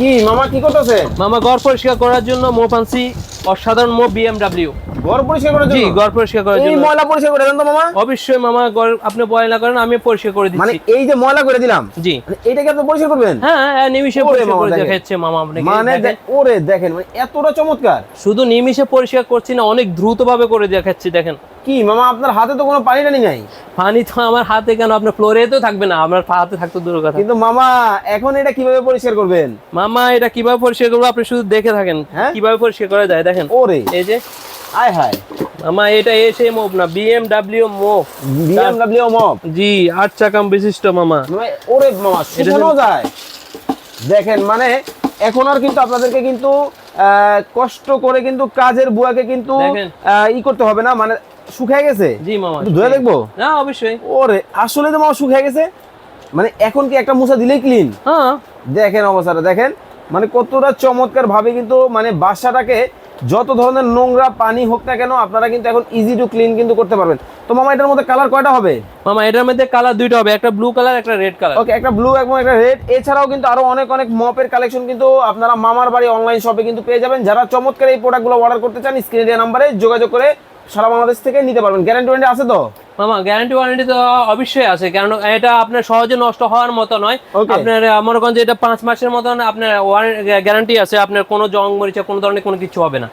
কি মামা কি করতেছে? মামা ঘর পরিষ্কার করার জন্য মো আনছি অসাধারণ মোপ বিএমডাব্লিউ ঘর পরিষ্কার করার জি ঘর পরিষ্কার করার এই ময়লা পরিষ্কার করে দেন তো মামা। অবশ্যই মামা ঘর আপনি বয়লা করেন আমি পরিষ্কার করে মানে এই যে ময়লা করে দিলাম জি। মানে আপনি পরিষ্কার করবেন? হ্যাঁ হ্যাঁ নিমিশে পরিষ্কার করে দেখাচ্ছে মামা আপনাকে মানে ওরে দেখেন মানে এতটা চমৎকার। শুধু নিমিশে পরিষ্কার করছি না অনেক দ্রুত ভাবে করে দেখাচ্ছি দেখেন। কি মামা আপনার হাতে তো কোনো পানি টানি নাই? পানি তো আমার হাতে কেন? আপনার ফ্লোরে তো থাকবে না আমার হাতে থাকতো দূর কথা। কিন্তু মামা এখন এটা কীভাবে পরিষ্কার করবেন? মামা এটা কীভাবে পরিষ্কার করব? আপনি শুধু দেখে থাকেন হ্যাঁ? কীভাবে পরিষ্কার করা যায় দেখেন। ওরে। এই যে আয় হায়। মামা এটা এসে মোপ না বিএমডাব্লিউ মোপ। BMW mop? জি আট চাকাম বিশিষ্ট মামা। মানে ওরে মামা শুকানো যায়। দেখেন মানে এখন আর কিন্তু আপনাদেরকে কিন্তু কষ্ট করে কিন্তু কাজের বুয়াকে কিন্তু ই করতে হবে না মানে শুকিয়ে গেছে। জি মামা ধুয়ে দেখব? না অবশ্যই। ওরে আসলে তো মামা শুকিয়ে গেছে। মানে এখন কি একটা মুছা দিলেই ক্লিন হ্যাঁ। দেখেন অবস্থাটা দেখেন। মানে কতটা চমৎকার ভাবে কিন্তু মানে বাসাটাকে যত ধরনের নোংরা পানি হোক না কেন আপনারা কিন্তু এখন ইজি টু ক্লিন কিন্তু করতে পারবেন। তো মামা এটার মধ্যে কালার কয়টা হবে? মামা এটার মধ্যে কালার দুইটা হবে একটা ব্লু কালার একটা রেড কালার ওকে একটা ব্লু এবং একটা রেড এছাড়াও কিন্তু আরও অনেক অনেক মপের কালেকশন কিন্তু আপনারা মামার বাড়ি অনলাইন শপে কিন্তু পেয়ে যাবেন। যারা চমৎকার এই প্রোডাক্টগুলো অর্ডার করতে চান স্ক্রিনে দেওয়া নাম্বারে যোগাযোগ করে সারা বাংলাদেশ থেকে নিতে পারবেন। গ্যারান্টি ওয়ারেন্টি আছে তো? মামা গ্যারান্টি ওয়ারেন্টি তো অবশ্যই আছে কারণ এটা আপনার সহজে নষ্ট হওয়ার মতো নয়। আপনার মনে করেন যে এটা পাঁচ মাসের মতন আপনার গ্যারান্টি আছে আপনার কোনো জং মরিচা কোনো ধরনের কোনো কিছু হবে না।